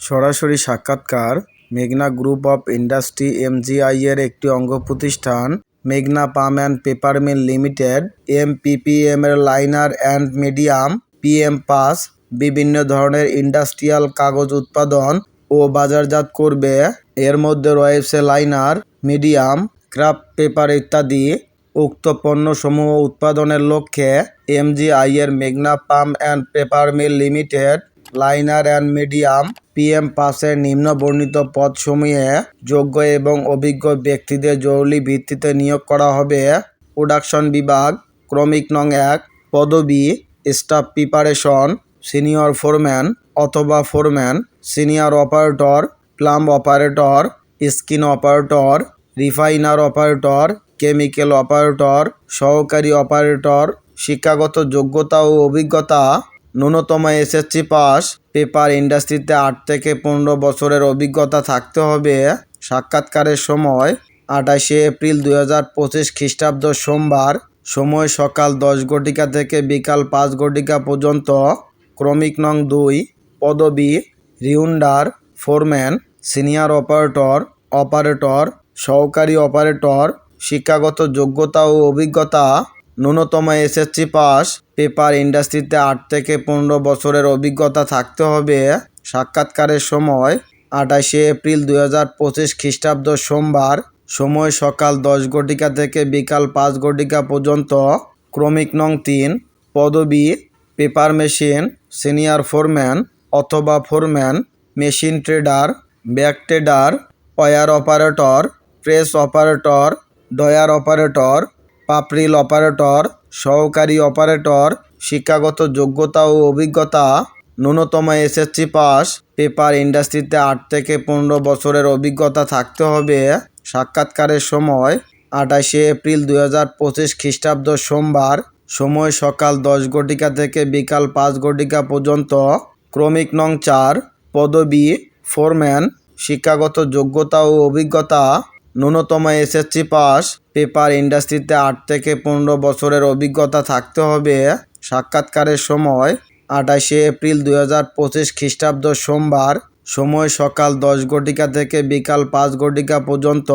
সরাসরি সাক্ষাৎকার। মেঘনা গ্রুপ অফ ইন্ডাস্ট্রি এমজিআই এর একটি অঙ্গ প্রতিষ্ঠান মেঘনা palm and paper mill limited M এমপিপিএম এর liner and medium, PM pass, বিভিন্ন ধরনের ইন্ডাস্ট্রিয়াল কাগজ উৎপাদন ও বাজারজাত করবে। এর মধ্যে রয়েছে লাইনার, মিডিয়াম, ক্রাফট পেপার ইত্যাদি। উক্ত পণ্যসমূহ উৎপাদনের লক্ষ্যে এমজিআই এর মেঘনা palm and paper mill limited liner and medium PM পাসের নিম্ন বর্ণিত পদসমূহে যোগ্য এবং অভিজ্ঞ ব্যক্তিদের জরুরি ভিত্তিতে নিয়োগ করা হবে। প্রোডাকশন বিভাগ, ক্রমিক নং এক, পদবি, স্টাফ প্রিপারেশন, সিনিয়র ফোরম্যান অথবা foreman, senior operator plumb operator, skin operator, refiner operator, chemical operator, সহকারী অপারেটর, শিক্ষাগত যোগ্যতা ও অভিজ্ঞতা ন্যূনতম এসএসসি পাস। পেপার ইন্ডাস্ট্রিতে আট থেকে পনেরো বছরের অভিজ্ঞতা থাকতে হবে। সাক্ষাৎকারের সময় আঠাশে এপ্রিল দু হাজার পঁচিশ খ্রিস্টাব্দ সোমবার। সময় সকাল দশ ঘটিকা থেকে বিকাল পাঁচ ঘটিকা পর্যন্ত। ক্রমিক নং দুই, পদবি, rewinder, foreman, senior operator operator, সহকারী অপারেটর, শিক্ষাগত যোগ্যতা ও অভিজ্ঞতা ন্যূনতম এসএসসি পাস। পেপার ইন্ডাস্ট্রিতে আট থেকে পনেরো বছরের অভিজ্ঞতা থাকতে হবে। সাক্ষাৎকারের সময় আঠাশে এপ্রিল দুই হাজার পঁচিশ খ্রিস্টাব্দ সোমবার। সময় সকাল দশ ঘটিকা থেকে বিকাল পাঁচ ঘটিকা পর্যন্ত। ক্রমিক নং তিন, পদবি, পেপার মেশিন, সিনিয়র ফোরম্যান অথবা foreman, machine tender back tender wire operator, press operator dryer operator পাপরিল operator, সহকারী অপারেটর, শিক্ষাগত যোগ্যতা ও অভিজ্ঞতা, ন্যূনতম এসএসসি পাস, পেপার ইন্ডাস্ট্রিতে আট থেকে পনেরো বছরের অভিজ্ঞতা থাকতে হবে। সাক্ষাৎকারের সময়, আঠাশে এপ্রিল দুই হাজার পঁচিশ খ্রিস্টাব্দ সোমবার, সময় সকাল দশ ঘটিকা থেকে বিকাল পাঁচ ঘটিকা পর্যন্ত। ক্রমিক নং চার, পদবি, ফোরম্যান, শিক্ষাগত যোগ্যতা ও অভিজ্ঞতা ন্যূনতম এসএসসি পাস। পেপার ইন্ডাস্ট্রিতে আট থেকে পনেরো বছরের অভিজ্ঞতা থাকতে হবে। সাক্ষাৎকারের সময় আঠাশে এপ্রিল দুই হাজার পঁচিশ খ্রিস্টাব্দ সোমবার। সময় সকাল দশ ঘটিকা থেকে বিকাল পাঁচ ঘটিকা পর্যন্ত।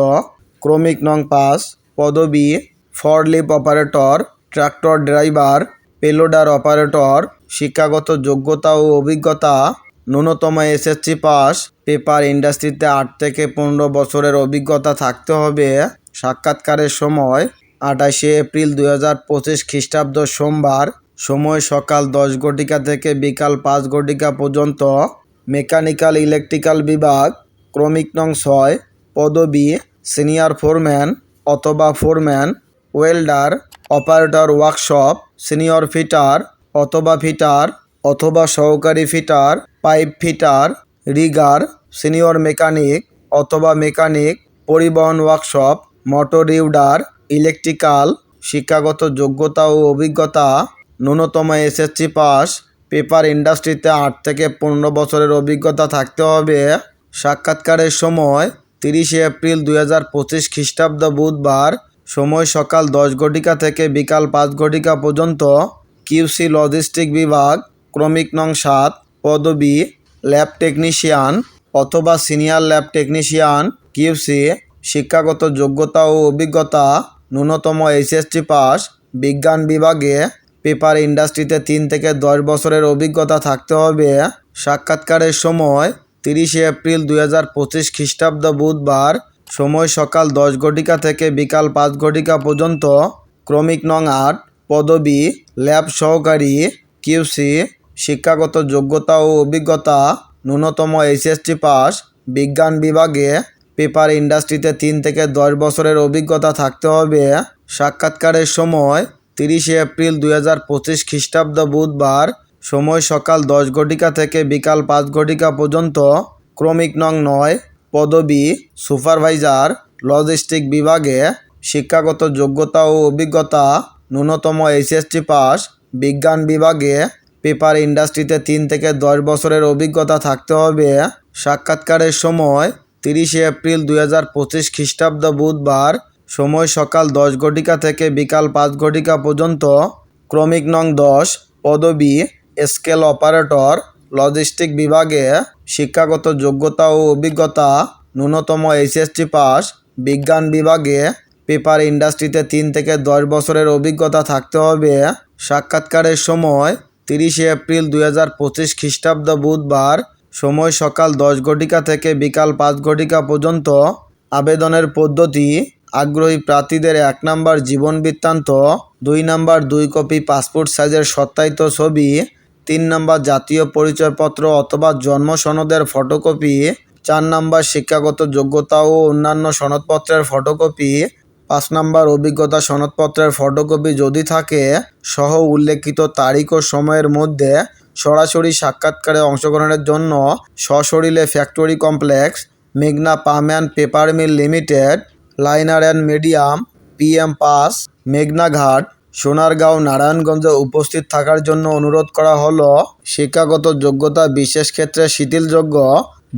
ক্রমিক নং পাঁচ, পদবি forklift operator, tractor driver, payloader operator, শিক্ষাগত যোগ্যতা ও অভিজ্ঞতা। ন্যূনতম এসএসসি পাস। পেপার ইন্ডাস্ট্রিতে আট থেকে পনেরো বছরের অভিজ্ঞতা থাকতে হবে সাক্ষাৎকারের সময়। আঠাশে এপ্রিল দুই হাজার পঁচিশ খ্রিস্টাব্দ সোমবার, সময় সকাল দশ ঘটিকা থেকে বিকাল পাঁচ ঘটিকা পর্যন্ত। মেকানিক্যাল ইলেকট্রিক্যাল বিভাগ, ক্রমিক নং ছয়, পদবি, সিনিয়র ফোরম্যান অথবা foreman, welder, operator workshop, senior fitter অথবা ফিটার অথবা সহকারী fitter pipe fitter, rigger, senior mechanic অথবা মেকানিক, পরিবহন ওয়ার্কশপ, মোটর রিউডার, ইলেকট্রিক্যাল, শিক্ষাগত যোগ্যতা ও অভিজ্ঞতা, ন্যূনতম এসএসসি পাস, পেপার ইন্ডাস্ট্রিতে আট থেকে পনেরো বছরের অভিজ্ঞতা থাকতে হবে। সাক্ষাৎকারের সময় তিরিশে এপ্রিল দুই হাজার পঁচিশ খ্রিস্টাব্দ বুধবার সময় সকাল দশ ঘটিকা থেকে বিকাল পাঁচ ঘটিকা পর্যন্ত কিউসি লজিস্টিক বিভাগ, ক্রমিক নং সাত পদবি, ল্যাব টেকনিশিয়ান অথবা সিনিয়র ল্যাব টেকনিশিয়ান, কিউসি, শিক্ষাগত যোগ্যতা ও অভিজ্ঞতা, ন্যূনতম এইচএসটি পাস, বিজ্ঞান বিভাগে, পেপার ইন্ডাস্ট্রিতে তিন থেকে দশ বছরের অভিজ্ঞতা থাকতে হবে। সাক্ষাৎকারের সময় তিরিশে এপ্রিল দুই হাজার পঁচিশ খ্রিস্টাব্দ বুধবার সময় সকাল দশ ঘটিকা থেকে বিকাল পাঁচ ঘটিকা পর্যন্ত ক্রমিক নং আট, পদবি, ল্যাব সহকারী, কিউসি শিক্ষাগত যোগ্যতা ও অভিজ্ঞতা ন্যূনতম এইচএসটি পাস। বিজ্ঞান বিভাগে পেপার ইন্ডাস্ট্রিতে তিন থেকে দশ বছরের অভিজ্ঞতা থাকতে হবে। সাক্ষাৎকারের সময় তিরিশে এপ্রিল দুই হাজার পঁচিশ খ্রিস্টাব্দ বুধবার সময় সকাল দশ ঘটিকা থেকে বিকাল পাঁচ ঘটিকা পর্যন্ত। ক্রমিক নং নয়, পদবি, সুপারভাইজার, লজিস্টিক বিভাগে শিক্ষাগত যোগ্যতা ও অভিজ্ঞতা ন্যূনতম এইচএসটি পাস। বিজ্ঞান বিভাগে পেপার ইন্ডাস্ট্রিতে তিন থেকে দশ বছরের অভিজ্ঞতা থাকতে হবে। সাক্ষাৎকারের সময় তিরিশে এপ্রিল দুই হাজার পঁচিশ খ্রিস্টাব্দ বুধবার সময় সকাল দশ ঘটিকা থেকে বিকাল পাঁচ ঘটিকা পর্যন্ত ক্রমিক নং দশ, পদবি, স্কেল অপারেটর, লজিস্টিক বিভাগে শিক্ষাগত যোগ্যতা ও অভিজ্ঞতা, ন্যূনতম এইচএসটি পাস, বিজ্ঞান বিভাগে পেপার ইন্ডাস্ট্রিতে তিন থেকে দশ বছরের অভিজ্ঞতা থাকতে হবে। সাক্ষাৎকারের সময় তিরিশে এপ্রিল দুই হাজার পঁচিশ খ্রিস্টাব্দ বুধবার সময় সকাল দশ ঘটিকা থেকে বিকাল পাঁচ ঘটিকা পর্যন্ত আবেদনের পদ্ধতি, আগ্রহী প্রার্থীদের এক নাম্বার জীবন বৃত্তান্ত, দুই নাম্বার দুই কপি পাসপোর্ট সাইজের সত্যায়িত ছবি, তিন নাম্বার জাতীয় পরিচয়পত্র অথবা জন্ম সনদের ফটোকপি, চার নাম্বার শিক্ষাগত যোগ্যতা ও অন্যান্য সনদপত্রের ফটোকপি পাঁচ নাম্বার অভিজ্ঞতা সনদপত্রের ফটোকপি যদি থাকে, সহ উল্লেখিত তারিখ ও সময়ের মধ্যে সরাসরি সাক্ষাৎকারে অংশগ্রহণের জন্য সশরীরে ফ্যাক্টরি কমপ্লেক্স, মেঘনা palm and paper mill limited, liner and medium, PM পাস মেঘনাঘাট সোনারগাঁও, নারায়ণগঞ্জে উপস্থিত থাকার জন্য অনুরোধ করা হলো। শিক্ষাগত যোগ্যতা বিশেষ ক্ষেত্রে শিথিলযোগ্য।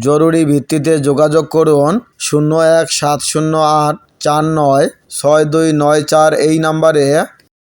জরুরি ভিত্তিতে যোগাযোগ করুন। শূন্য এক সাত শূন্য আট চার নয় ছয় দুই নয় চার এই নাম্বারে